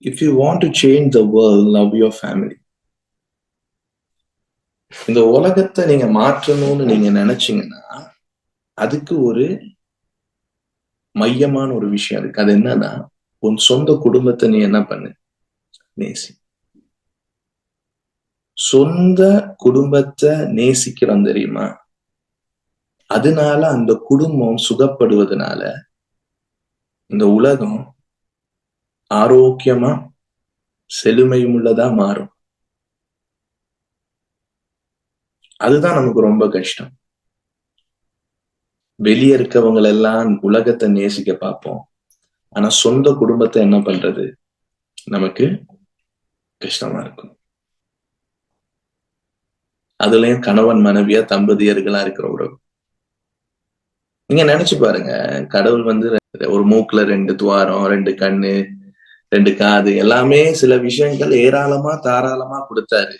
if you want to change the world, love your family. இந்த உலகத்தை நீங்க மாற்றணும்னு நீங்க நினைச்சீங்கன்னா அதுக்கு ஒரு மையமான ஒரு விஷயம் இருக்கு. அது என்னன்னா உன் சொந்த குடும்பத்தை நீ என்ன பண்ணு? நேசி. சொந்த குடும்பத்தை நேசிக்கிறோம் தெரியுமா? அதனால அந்த குடும்பம் சுகப்படுவதனால இந்த உலகம் ஆரோக்கியமா செழுமையும் உள்ளதா மாறும். அதுதான் நமக்கு ரொம்ப கஷ்டம். வெளியே இருக்கவங்க எல்லாம் உலகத்தை நேசிக்க பார்ப்போம். ஆனா சொந்த குடும்பத்தை என்ன பண்றது? நமக்கு கஷ்டமா இருக்கும். அதுலயும் கணவன் மனைவியா தம்பதியர்களா இருக்கிற உறவு. நீங்க நினைச்சு பாருங்க கடவுள் வந்து ஒரு மூக்குல ரெண்டு துவாரம் ரெண்டு கண்ணு ரெண்டு காது எல்லாமே சில விஷயங்கள் ஏராளமா தாராளமா கொடுத்தாரு.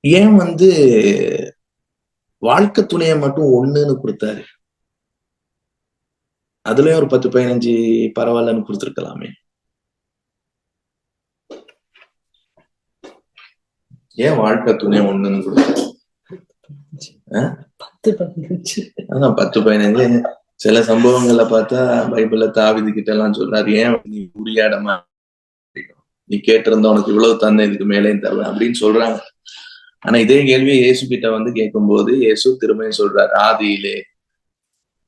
ஏன் வந்து வாழ்க்கை துணைய மட்டும் ஒண்ணுன்னு கொடுத்தாரு? அதுலயும் ஒரு பத்து பதினஞ்சு பரவாயில்லன்னு கொடுத்துருக்கலாமே. ஏன் வாழ்க்கை துணை ஒண்ணுன்னு கொடுத்தாரு? பத்து பதினஞ்சு. அதான் பத்து பதினஞ்சு. சில சம்பவங்களை பார்த்தா பைபிள்ல தாவிது கிட்ட எல்லாம் சொல்றாரு ஏன் நீ உரியாடமா நீ கேட்டிருந்த உனக்கு இவ்வளவு தந்தை இதுக்கு மேலேயும் தருவேன் அப்படின்னு சொல்றாங்க. ஆனா இதே கேள்வி இயேசு கிட்ட வந்து கேட்கும்போது இயேசு திரும்பியும் சொல்றாரு ஆதியிலே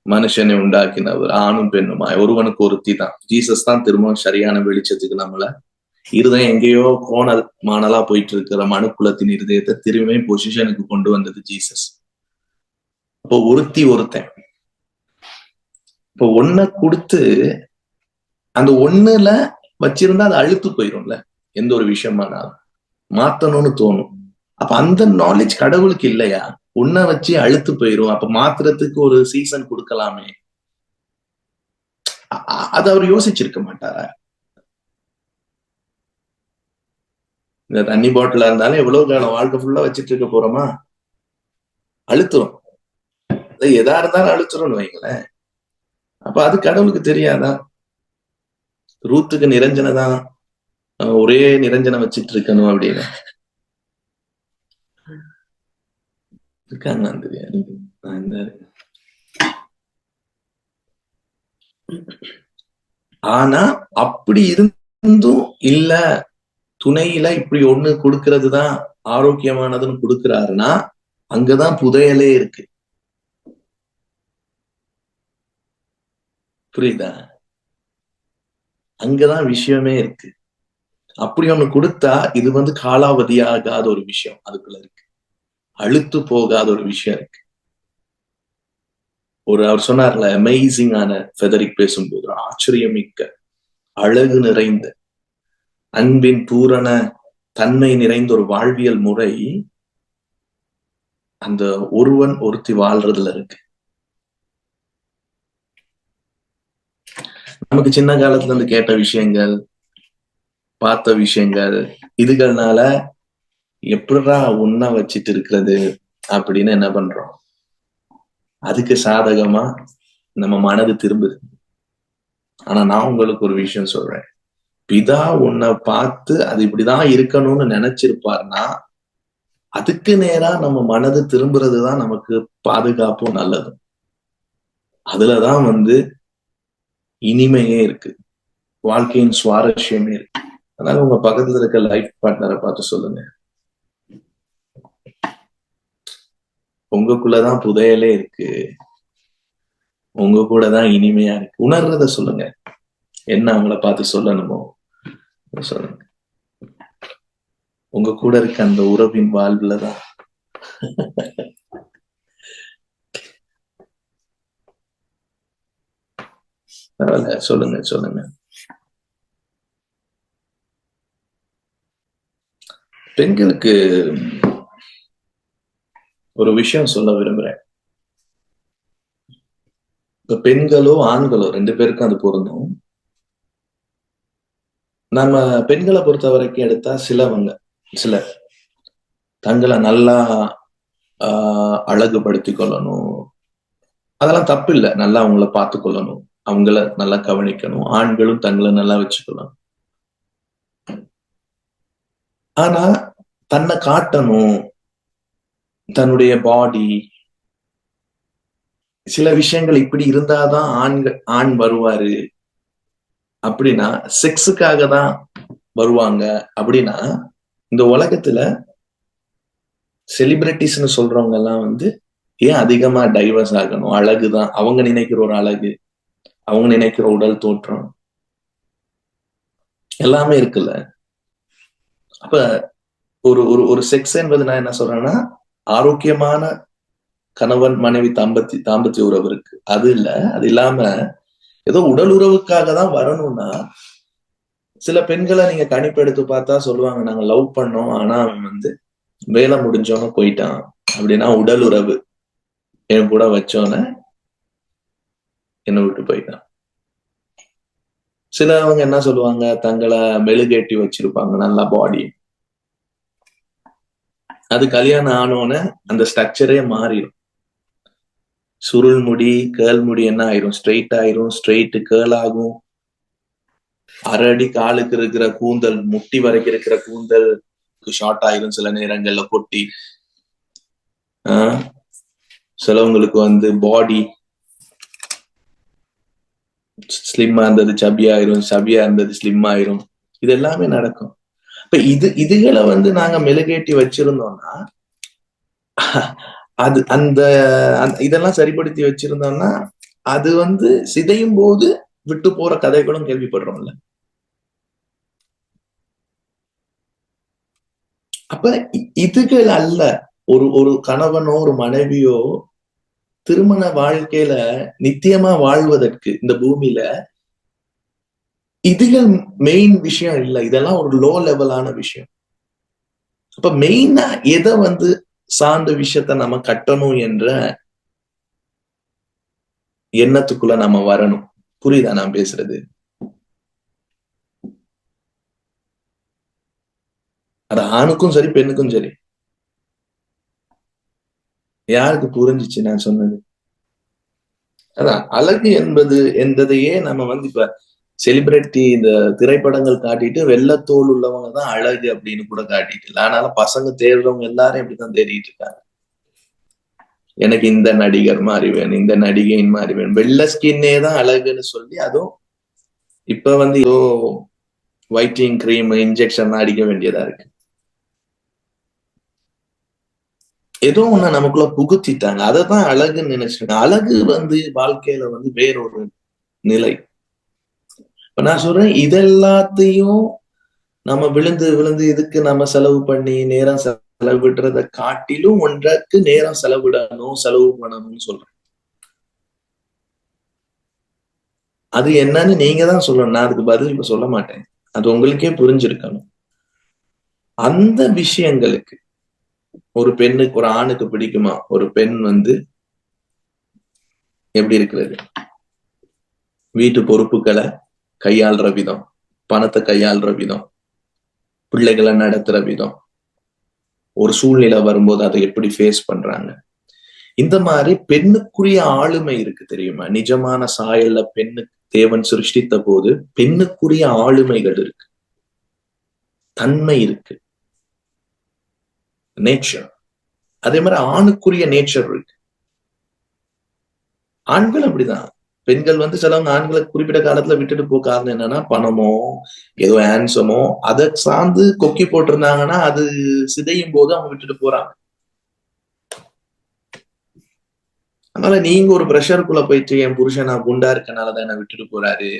மனுஷனை உண்டாக்கினவர் ஆணும் பெண்ணுமாய் ஒருவனுக்கு ஒருத்தி தான். ஜீசஸ் தான் திரும்பவும் சரியான வெளிச்சத்துக்கு நம்மள இருதயம் எங்கேயோ கோணல் மாணலா போயிட்டு இருக்கிற மனுக்குலத்தின் இருதயத்தை திரும்பியும் பொசிஷனுக்கு கொண்டு வந்தது ஜீசஸ். அப்போ ஒருத்தி ஒருத்தன் இப்போ ஒன்ன கொடுத்து அந்த ஒண்ணுல வச்சிருந்தா அது அழுத்து போயிரும்ல. எந்த ஒரு விஷயமானாலும். மாத்தணும்னு தோணும். அப்ப அந்த நாலேஜ் கடவுளுக்கு இல்லையா? ஒன்ன வச்சு அழுத்து போயிரும். அப்ப மாத்துறதுக்கு ஒரு சீசன் கொடுக்கலாமே. அது அவர் யோசிச்சிருக்க மாட்டாரா? இந்த தண்ணி பாட்டிலா இருந்தாலும் எவ்வளவு காலம் வாழ்க்கை ஃபுல்லா வச்சிட்டு இருக்க போறோமா? அழுத்துறோம் எதா இருந்தாலும் அழுத்துறோம்னு வைங்களேன். அப்ப அது கடவுளுக்கு தெரியாதா? ரூத்துக்கு நிரஞ்சனை தான் ஒரே நிரஞ்சனை வச்சிட்டு இருக்கணும் அப்படின்னு. இருக்காங்க தெரியாது ஆனா அப்படி இருந்தும் இல்ல துணையில இப்படி ஒண்ணு கொடுக்கறது தான் ஆரோக்கியமானதுன்னு கொடுக்கிறாருன்னா அங்கதான் புதையலே இருக்கு. புரியுதா? அங்கதான் விஷயமே இருக்கு. அப்படி ஒண்ணு கொடுத்தா இது வந்து காலாவதியாகாத ஒரு விஷயம் அதுக்குள்ள இருக்கு. அழுத்து போகாத ஒரு விஷயம் இருக்கு. ஒரு அவர் சொன்னார்ல அமேசிங்கான ஃபெதரிக் பேசும்போது ஒரு ஆச்சரியமிக்க அழகு நிறைந்த அன்பின் பூரண தன்மை நிறைந்த ஒரு வாழ்வியல் முறை அந்த ஒருவன் ஒருத்தி வாழ்றதுல இருக்கு. நமக்கு சின்ன காலத்துல இருந்து கேட்ட விஷயங்கள் பார்த்த விஷயங்கள் இதுகள்னால எப்படிடா உன்ன வச்சிட்டு இருக்கிறது அப்படின்னு என்ன பண்றோம்? அதுக்கு சாதகமா நம்ம மனது திரும்புது. ஆனா நான் உங்களுக்கு ஒரு விஷயம் சொல்றேன். பிதா உன்னை பார்த்து அது இப்படிதான் இருக்கணும்னு நினைச்சிருப்பாருன்னா அதுக்கு நேரா நம்ம மனது திரும்புறதுதான் நமக்கு பாதுகாப்பும் நல்லது அதுலதான் வந்து இனிமையே இருக்கு. வாழ்க்கையின் சுவாரஸ்யமே இருக்கு. அதனால உங்க பக்கத்துல இருக்க லைஃப் பார்ட்னரை பார்த்து சொல்லுங்க. உங்களுக்குள்ளதான் புதையலே இருக்கு. உங்க கூடதான் இனிமையா இருக்கு. உணர்றத சொல்லுங்க. என்ன அவங்கள பார்த்து சொல்லணுமோ சொல்லுங்க. உங்க கூட இருக்க அந்த உறவின் வாழ்வுலதான். பரவாயில்ல. சொல்லுங்க சொல்லுங்க. பெண்களுக்கு ஒரு விஷயம் சொல்ல விரும்புறேன். இப்ப பெண்களோ ஆண்களோ ரெண்டு பேருக்கும் அது பொருந்தும். நம்ம பெண்களை பொறுத்த வரைக்கும் எடுத்தா சிலவங்க சிலர் தங்களை நல்லா ஆஹ் அழகுபடுத்தி கொள்ளணும். அதெல்லாம் தப்பு இல்லை நல்லா அவங்கள பார்த்து கொள்ளணும். அவங்கள நல்லா கவனிக்கணும். ஆண்களும் தங்களை நல்லா வச்சுக்கணும். ஆனா தன்னை காட்டணும். தன்னுடைய பாடி சில விஷயங்கள் இப்படி இருந்தாதான் ஆண்கள் ஆண் வருவாரு. அப்படின்னா செக்ஸுக்காக தான் வருவாங்க. அப்படின்னா இந்த உலகத்துல செலிபிரிட்டிஸ்னு சொல்றவங்க எல்லாம் வந்து ஏன் அதிகமா டைவர்ஸ் ஆகணும்? அழகுதான். அவங்க நினைக்கிற ஒரு அழகு. அவங்க நினைக்கிற உடல் தோற்றம் எல்லாமே இருக்குல்ல. அப்ப ஒரு ஒரு ஒரு செக்ஸ் என்பது நான் என்ன சொல்றேன்னா ஆரோக்கியமான கணவன் மனைவி தாம்பத்தி தாம்பத்திய உறவு இருக்கு. அது இல்ல. அது இல்லாம ஏதோ உடல் உறவுக்காக தான் வரணும்னா சில பெண்களை நீங்க கணிப்பெடுத்து பார்த்தா சொல்லுவாங்க நாங்க லவ் பண்ணோம் ஆனா அவன் வந்து வேலை முடிஞ்சவங்க போயிட்டான். அப்படின்னா உடல் உறவு என் கூட வச்சோன்னே என்னை விட்டு போயிட்டான். சிலவங்க என்ன சொல்லுவாங்க? தங்களை மெழுகேட்டி வச்சிருப்பாங்க நல்லா பாடி அது கல்யாணம் ஆனோன்னு அந்த ஸ்ட்ரக்சரே மாறிடும். சுருள் முடி கேர்ள் முடி என்ன ஆயிரும்? ஸ்ட்ரெயிட் ஆயிரும் ஸ்ட்ரெயிட் கேர்ள் ஆகும். அரை அடி காலுக்கு இருக்கிற கூந்தல் முட்டி வரைக்கும் இருக்கிற கூந்தல் ஷார்ட் ஆயிரும் சில நேரங்கள்ல கொட்டி. ஆஹ் சிலவங்களுக்கு வந்து பாடி ஸ்லிம்மா இருந்தது சபியா ஆயிரும் சபியா இருந்தது ஸ்லிம் ஆயிரும். இது எல்லாமே நடக்கும். இப்ப இது இதுகளை வந்து நாங்க மெழுகேட்டி வச்சிருந்தோம்னா அது அந்த இதெல்லாம் சரிப்படுத்தி வச்சிருந்தோம்னா அது வந்து சிதையும் போது விட்டு போற கதைகளும் கேள்விப்படுறோம்ல. அப்ப இதுகள் அல்ல. ஒரு ஒரு கணவனோ ஒரு மனைவியோ திருமண வாழ்க்கையில நித்தியமா வாழ்வதற்கு இந்த பூமியில இதுகள் மெயின் விஷயம் இல்லை. இதெல்லாம் ஒரு லோ லெவலான விஷயம். அப்ப மெயினா எதை வந்து சார்ந்த விஷயத்த நம்ம கட்டணும் என்ற எண்ணத்துக்குள்ள நம்ம வரணும். புரியுதா நான் பேசுறது? அது ஆணுக்கும் சரி பெண்ணுக்கும் சரி. யாருக்கு புரிஞ்சிச்சு நான் சொன்னது? அதான் அழகு என்பது என்பதையே நம்ம வந்து இப்ப செலிபிரிட்டி இந்த திரைப்படங்கள் காட்டிட்டு வெள்ளத்தோல் உள்ளவங்க தான் அழகு அப்படின்னு கூட காட்டிட்டு ஆனாலும் பசங்க தேடுறவங்க எல்லாரும் இப்படிதான் தேடிட்டு இருக்காங்க. எனக்கு இந்த நடிகர் மாதிரி வேணும் இந்த நடிகையின் மாதிரி வேணும். வெள்ள ஸ்கின்னே தான் அழகுன்னு சொல்லி அதுவும் இப்ப வந்து ஏதோ ஒயிட்டிங் கிரீம் இன்ஜெக்ஷன் அடிக்க வேண்டியதா இருக்கு. ஏதோ ஒண்ணு நமக்குள்ள புகுத்திட்டாங்க. அதை தான் அழகுன்னு நினைச்சாங்க அழகு வந்து வாழ்க்கையில வந்து வேறொரு நிலை. இப்ப நான் சொல்றேன் இதெல்லாத்தையும் நம்ம விழுந்து விழுந்து இதுக்கு நம்ம செலவு பண்ணி நேரம் செலவிடுறத காட்டிலும் ஒன்றைக்கு நேரம் செலவிடணும் செலவு பண்ணணும்னு சொல்றேன். அது என்னன்னு நீங்க தான் சொல்லணும். நான் அதுக்கு பதில் இப்ப சொல்ல மாட்டேன். அது உங்களுக்கே புரிஞ்சிருக்கணும். அந்த விஷயங்களுக்கு ஒரு பெண்ணுக்கு ஒரு ஆணுக்கு பிடிக்குமா? ஒரு பெண் வந்து எப்படி இருக்கிறது? வீட்டு பொறுப்புகளை கையாள்ற விதம் பணத்தை கையாள்ற விதம் பிள்ளைகளை நடத்துற விதம். ஒரு சூழ்நிலை வரும்போது அதை எப்படி ஃபேஸ் பண்றாங்க? இந்த மாதிரி பெண்ணுக்குரிய ஆளுமை இருக்கு தெரியுமா? நிஜமான சாயல்ல பெண்ணு தேவன் சிருஷ்டித்த போது பெண்ணுக்குரிய ஆளுமைகள் இருக்கு. தன்மை இருக்கு. நேச்சர் அதே மாதிரி ஆணுக்குரிய நேச்சர் இருக்கு. ஆண்கள் அப்படிதான். பெண்கள் வந்து சிலவங்க ஆண்களை குறிப்பிட்ட காலத்துல விட்டுட்டு போக காரணம் என்னன்னா பணமோ ஏதோ ஆன்சமோ அதை சார்ந்து கொக்கி போட்டிருந்தாங்கன்னா அது சிதையும் போது அவங்க விட்டுட்டு போறாங்க. அதனால நீங்க ஒரு ப்ரெஷருக்குள்ள போயிட்டு என் புருஷன் நான் குண்டா இருக்கனாலதான் என்ன விட்டுட்டு போறாரு.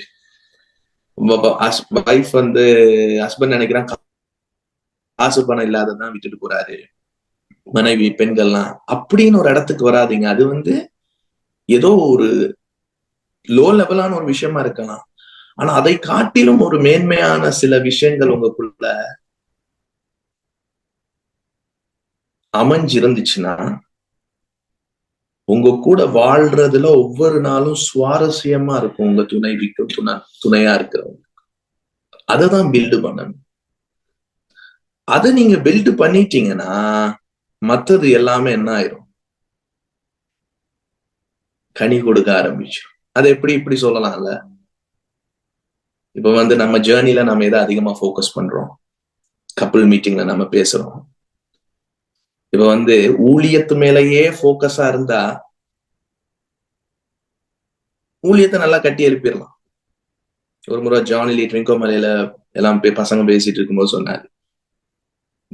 வைஃப் வந்து ஹஸ்பண்ட் நினைக்கிறான் காசு பணம் இல்லாததான் விட்டுட்டு போறாரு. மனைவி பெண்கள்லாம். அப்படின்னு ஒரு இடத்துக்கு வராதிங்க. அது வந்து ஏதோ ஒரு லோ லெவலான ஒரு விஷயமா இருக்கலாம். ஆனா அதை காட்டிலும் ஒரு மேன்மையான சில விஷயங்கள் உங்களுக்குள்ள அமைஞ்சிருந்துச்சுன்னா உங்க கூட வாழ்றதுல ஒவ்வொரு நாளும் சுவாரஸ்யமா இருக்கும். உங்க துணைவிக்கு துணை துணையா இருக்கிறவங்க. அததான் பில்டு பண்ணணும். அதை நீங்க பில்ட் பண்ணிட்டீங்கன்னா மத்தது எல்லாமே என்ன ஆயிரும்? கனி கொடுக்க ஆரம்பிச்சிடும் அதை எப்படி இப்படி சொல்லலாம்ல? இப்ப வந்து நம்ம ஜேர்னில நம்ம எதை அதிகமா ஃபோக்கஸ் பண்றோம்? கப்பிள் மீட்டிங்ல நம்ம பேசுறோம். இப்ப வந்து ஊழியத்து மேலேயே போக்கஸா இருந்தா ஊழியத்தை நல்லா கட்டி எழுப்பிடலாம். ஒரு முறை ஜானிலி ட்ரிங்கோ மலையில எல்லாம் பசங்க பேசிட்டு இருக்கும்போது சொன்னாரு.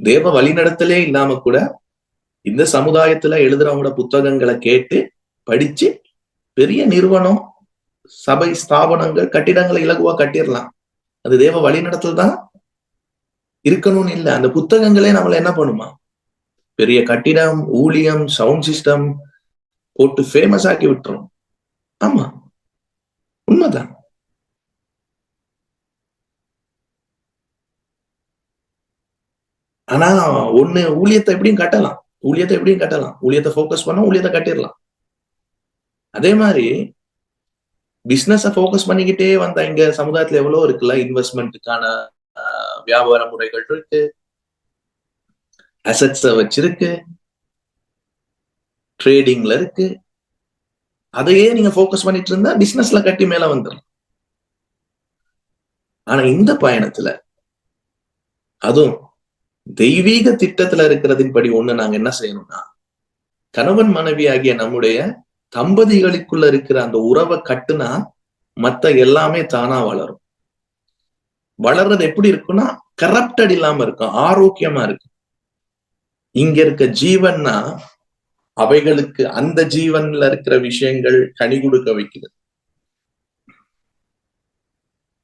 தேவ வழிநடத்தலே இல்லாம கூட இந்த சமுதாயத்துல எழுதுறவங்களோட புத்தகங்களை கேட்டு படிச்சு பெரிய நிறுவனம் சபை ஸ்தாபனங்கள் கட்டிடங்களை இலகுவா கட்டிடலாம். அது தேவ வழிநடத்தல் தான். இருக்கணும்னு இல்லை. அந்த புத்தகங்களே நம்மள என்ன பண்ணுமா? பெரிய கட்டிடம் ஊழியம் சவுண்ட் சிஸ்டம் போட்டு ஃபேமஸ் ஆக்கி விட்டுரும். ஆமா. உண்மைதான். ஆனா ஒண்ணு ஊழியத்தை எப்படியும் கட்டலாம். ஊழியத்தை எப்படியும் கட்டலாம். ஊழியத்தை ஃபோக்கஸ் பண்ணா ஊழியத்தை கட்டிடலாம். அதே மாதிரி பிசினஸ ஃபோக்கஸ் பண்ணிக்கிட்டே வந்தா இங்க சமுதாயத்துல எவ்வளவு இருக்குல்ல? இன்வெஸ்ட்மெண்ட்டுக்கான வியாபார முறைகள் இருக்கு. அசட்ஸ வச்சிருக்கு. ட்ரேடிங்ல இருக்கு. அதையே நீங்க ஃபோக்கஸ் பண்ணிட்டு இருந்தா பிசினஸ்ல கட்டி மேல வந்துடும் ஆனா இந்த பயணத்துல அதுவும் தெய்வீக திட்டத்துல இருக்கிறதின் படி ஒண்ணு நாங்க என்ன செய்யணும்னா கணவன் மனைவி ஆகிய நம்முடைய தம்பதிகளுக்குள்ள இருக்கிற அந்த உறவை கட்டுனா மத்த எல்லாமே தானா வளரும். வளர்றது எப்படி இருக்கும்னா கரப்டட் இல்லாம இருக்கும் ஆரோக்கியமா இருக்கும். இங்க இருக்க ஜீவன்னா அவைகளுக்கு அந்த ஜீவன்ல இருக்கிற விஷயங்கள் கனி கொடுக்க வைக்கிறது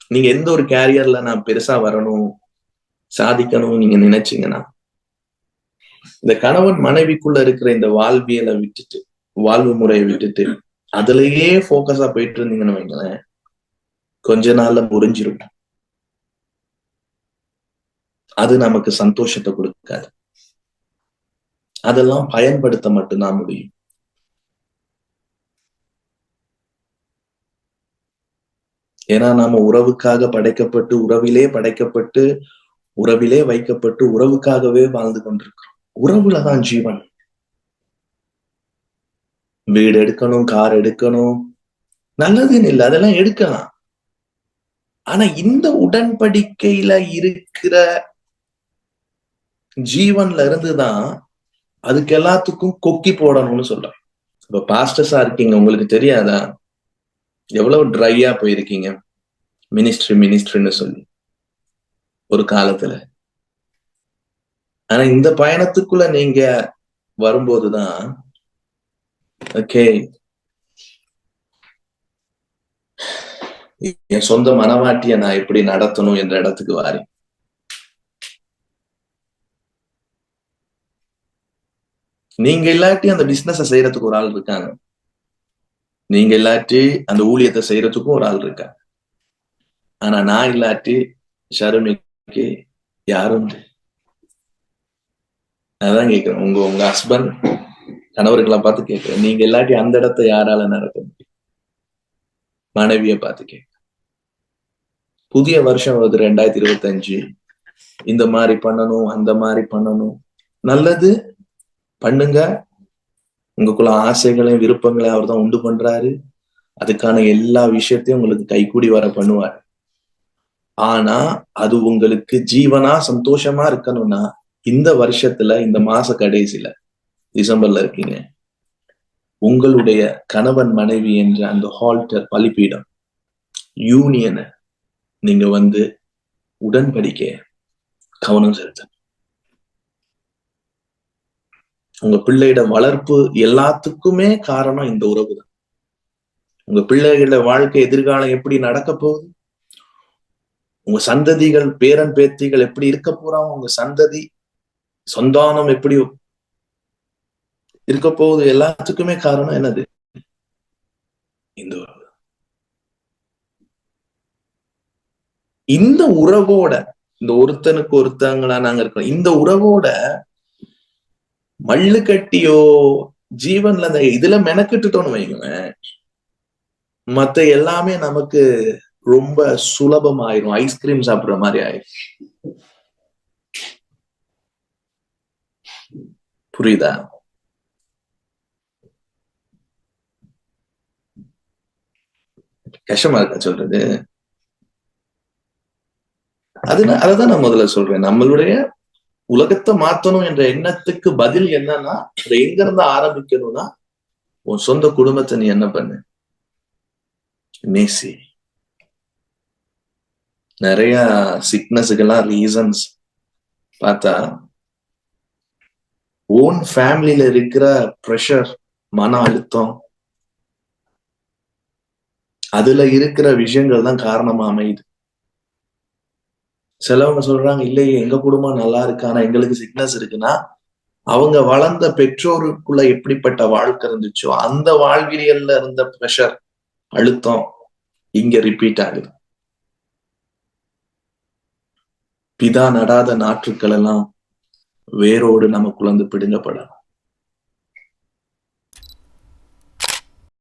நீங்க எந்த ஒரு கேரியர்ல நான் பெருசா வரணும் சாதிக்கணும்னு நீங்க நினைச்சீங்கன்னா இந்த கணவன் மனைவிக்குள்ள இருக்கிற இந்த வாழ்வியலை விட்டுட்டு வாழ்வு முறையை விட்டுட்டு அதுலயே போக்கஸா போயிட்டு இருந்தீங்கன்னு வைங்களேன் கொஞ்ச நாள்ல முறிஞ்சிரும். அது நமக்கு சந்தோஷத்தை கொடுக்காது. அதெல்லாம் பயன்படுத்த மட்டும்தான் முடியும். ஏன்னா நாம உறவுக்காக படைக்கப்பட்டு உறவிலே படைக்கப்பட்டு உறவிலே வைக்கப்பட்டு உறவுக்காகவே வாழ்ந்து கொண்டிருக்கிறோம். உறவுலதான் ஜீவன். வீடு எடுக்கணும் கார் எடுக்கணும். நல்லதுன்னு இல்லை அதெல்லாம் எடுக்கலாம். ஆனா இந்த உடன்படிக்கையில இருக்கிற ஜீவன்ல இருந்துதான் அதுக்கு எல்லாத்துக்கும் கொக்கி போடணும்னு சொல்றேன் இப்ப பாஸ்டர்ஸா இருக்கீங்க உங்களுக்கு தெரியாதா? எவ்வளவு ட்ரையா போயிருக்கீங்க? மினிஸ்ட்ரி மினிஸ்ட்ரின்னு சொல்லி. ஒரு காலத்துல. ஆனா இந்த பயணத்துக்குள்ள நீங்க வரும்போதுதான் ஓகே என் சொந்த மனவாட்டிய நான் எப்படி நடத்தணும் என்ற இடத்துக்கு வாரி நீங்க இல்லாட்டி அந்த பிசினஸ் செய்யறதுக்கு ஒரு ஆள் இருக்காங்க. நீங்க இல்லாட்டி அந்த ஊழியத்தை செய்யறதுக்கும் ஒரு ஆள் இருக்காங்க. ஆனா நான் இல்லாட்டி ஷருமிக்கு யாரும் அதான் கேக்குறேன். உங்க உங்க ஹஸ்பண்ட் கணவர்களை பார்த்து கேட்கிறேன் நீங்க இல்லாட்டி அந்த இடத்த யாரால நடக்க முடியும்? மனைவிய பார்த்து கேட்க. புதிய வருஷம் வருது ரெண்டாயிரத்தி இருபத்தி அஞ்சு இந்த மாதிரி பண்ணணும் அந்த மாதிரி பண்ணணும். நல்லது பண்ணுங்க. உங்களுக்குள்ள ஆசைகளையும் விருப்பங்களையும் அவர் தான் உண்டு பண்றாரு. அதுக்கான எல்லா விஷயத்தையும் உங்களுக்கு கைகூடி வர பண்ணுவார். ஆனா அது உங்களுக்கு ஜீவனா சந்தோஷமா இருக்கணும்னா இந்த வருஷத்துல இந்த மாச கடைசியில டிசம்பர்ல இருக்கீங்க. உங்களுடைய கணவன் மனைவி என்ற அந்த ஹால்டர் பலிப்பீடம் யூனியனை நீங்க வந்து உடன்படிக்க கவனம் செலுத்தணும். உங்க பிள்ளையிட வளர்ப்பு எல்லாத்துக்குமே காரணம் இந்த உறவு தான் உங்க பிள்ளைகளோட வாழ்க்கை எதிர்காலம் எப்படி நடக்க போகுது? உங்க சந்ததிகள் பேரன் பேத்திகள் எப்படி இருக்க போறாங்க? உங்க சந்ததி சொந்தானம் எப்படி இருக்க போகுது? எல்லாத்துக்குமே காரணம் என்னது? இந்த உறவு இந்த உறவோட இந்த ஒருத்தனுக்கு ஒருத்தங்களா நாங்க இருக்கோம். இந்த உறவோட மல்லு கட்டியோ ஜீவன்ல அந்த இதுல மெனக்கிட்டுட்டோம்னு வைங்களேன் மத்த எல்லாமே நமக்கு ரொம்ப சுலபமாயிரும். ஐஸ்கிரீம் சாப்பிடுற மாதிரி ஆயிரும் புரியுதா? கஷ்டமா இருக்கா சொல்றது? அது அததான் நான் முதல்ல சொல்றேன். நம்மளுடைய உலகத்தை மாத்தணும் என்ற எண்ணத்துக்கு பதில் என்னன்னா அதை எங்க இருந்து ஆரம்பிக்கணும்னா உன் சொந்த குடும்பத்தை நீ என்ன பண்ணு? நேசி. நிறைய சிக்னஸுக்கெல்லாம் ரீசன்ஸ் பார்த்தா ஓன் ஃபேமிலியில இருக்கிற ப்ரெஷர் மன அழுத்தம் அதுல இருக்கிற விஷயங்கள் தான் காரணமா அமையுது. சிலவங்க சொல்றாங்க இல்லையே எங்க குடும்பம் நல்லா இருக்கு ஆனா எங்களுக்கு சிக்னஸ் இருக்குன்னா அவங்க வளர்ந்த பெற்றோருக்குள்ள எப்படிப்பட்ட வாழ்க்கை இருந்துச்சோ அந்த வாழ்வியல்ல இருந்த ப்ரெஷர் அழுத்தம் இங்க ரிப்பீட் ஆகுது. பிதா நடாத நாற்றுக்கள் எல்லாம் வேரோடு நமக்குள்ள இருந்து பிடுங்கப்படணும்.